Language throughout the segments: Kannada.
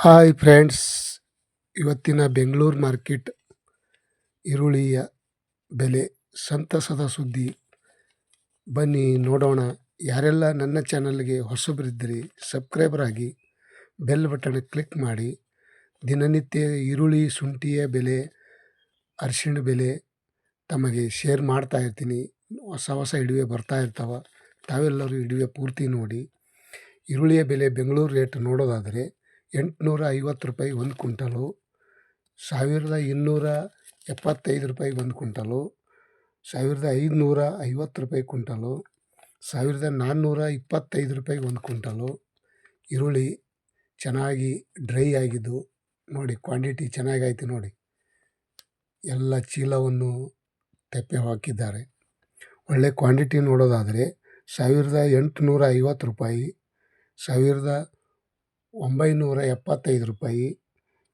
ಹಾಯ್ ಫ್ರೆಂಡ್ಸ್ ಇವತ್ತಿನ ಬೆಂಗಳೂರು ಮಾರ್ಕೆಟ್ ಈರುಳ್ಳಿಯ ಬೆಲೆ ಸಂತಸದ ಸುದ್ದಿ. ಬನ್ನಿ ನೋಡೋಣ. ಯಾರೆಲ್ಲ ನನ್ನ ಚಾನಲ್ಗೆ ಹೊಸಬರಿದ್ದರೆ ಸಬ್ಸ್ಕ್ರೈಬರ್ ಆಗಿ ಬೆಲ್ ಬಟನ್ ಕ್ಲಿಕ್ ಮಾಡಿ. ದಿನನಿತ್ಯ ಈರುಳ್ಳಿ ಶುಂಠಿಯ ಬೆಲೆ, ಅರಿಶಿಣ ಬೆಲೆ ತಮಗೆ ಶೇರ್ ಮಾಡ್ತಾ ಇರ್ತೀನಿ. ಹೊಸ ಹೊಸ ಇಡುವೆ ಬರ್ತಾ ಇರ್ತಾವೆ. ತಾವೆಲ್ಲರೂ ಇಡುವೆ ಪೂರ್ತಿ ನೋಡಿ. ಈರುಳ್ಳಿಯ ಬೆಲೆ ಬೆಂಗಳೂರು ರೇಟ್ ನೋಡೋದಾದರೆ ಎಂಟುನೂರ ಐವತ್ತು ರೂಪಾಯಿ ಒಂದು ಕುಂಟಲು ಸಾವಿರದ ಇನ್ನೂರ ಎಪ್ಪತ್ತೈದು ರೂಪಾಯಿ ಒಂದು ಕುಂಟಲು ಸಾವಿರದ ಐದುನೂರ ಐವತ್ತು ರೂಪಾಯಿ ಕುಂಟಲು ಸಾವಿರದ ನಾನ್ನೂರ ಇಪ್ಪತ್ತೈದು ರೂಪಾಯಿ ಒಂದು ಕುಂಟಲು ಈರುಳ್ಳಿ ಚೆನ್ನಾಗಿ ಡ್ರೈ ಆಗಿದ್ದು ನೋಡಿ ಕ್ವಾಂಟಿಟಿ ಚೆನ್ನಾಗೈತೆ ನೋಡಿ. ಎಲ್ಲ ಚೀಲವನ್ನು ತೆಪ್ಪೆ ಹಾಕಿದ್ದಾರೆ. ಒಳ್ಳೆ ಕ್ವಾಂಟಿಟಿ ನೋಡೋದಾದರೆ ಸಾವಿರದ ಎಂಟುನೂರ ಐವತ್ತು ರೂಪಾಯಿ, ಸಾವಿರದ ಒಂಬೈನೂರ ಎಪ್ಪತ್ತೈದು ರೂಪಾಯಿ,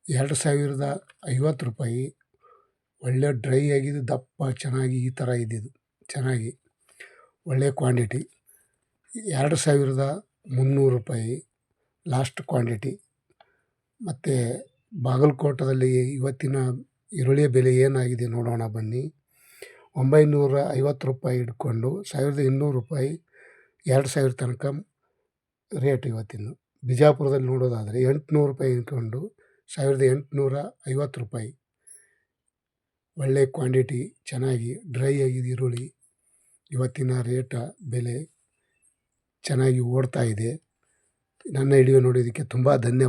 ಎರಡು ಸಾವಿರದ ಐವತ್ತು ರೂಪಾಯಿ. ಒಳ್ಳೆ ಡ್ರೈ ಆಗಿದ್ದು ದಪ್ಪ, ಚೆನ್ನಾಗಿ ಈ ಥರ ಇದ್ದಿದ್ದು, ಚೆನ್ನಾಗಿ. ಒಳ್ಳೆಯ ಕ್ವಾಂಟಿಟಿ. ಎರಡು ಸಾವಿರದ ಮುನ್ನೂರು ರೂಪಾಯಿ ಲಾಸ್ಟ್ ಕ್ವಾಂಟಿಟಿ. ಮತ್ತು ಬಾಗಲಕೋಟದಲ್ಲಿ ಇವತ್ತಿನ ಈರುಳ್ಳಿಯ ಬೆಲೆ ಏನಾಗಿದೆ ನೋಡೋಣ ಬನ್ನಿ. ಒಂಬೈನೂರ ಐವತ್ತು ರೂಪಾಯಿ ಇಟ್ಕೊಂಡು ಸಾವಿರದ ಇನ್ನೂರು ರೂಪಾಯಿ, ಎರಡು ಸಾವಿರ ತನಕ ರೇಟ್ ಇವತ್ತಿನ ಬಿಜಾಪುರದಲ್ಲಿ ನೋಡೋದಾದರೆ ಎಂಟುನೂರು ರೂಪಾಯಿ ಇಟ್ಕೊಂಡು ಸಾವಿರದ ಎಂಟುನೂರ ಐವತ್ತು ರೂಪಾಯಿ. ಒಳ್ಳೆ ಕ್ವಾಂಟಿಟಿ, ಚೆನ್ನಾಗಿ ಡ್ರೈ ಆಗಿದೆ ಈರುಳ್ಳಿ. ಇವತ್ತಿನ ರೇಟ, ಬೆಲೆ ಚೆನ್ನಾಗಿ ಓಡ್ತಾ ಇದೆ. ನನ್ನ ವಿಡಿಯೋ ನೋಡಿದ್ದಕ್ಕೆ ತುಂಬ ಧನ್ಯ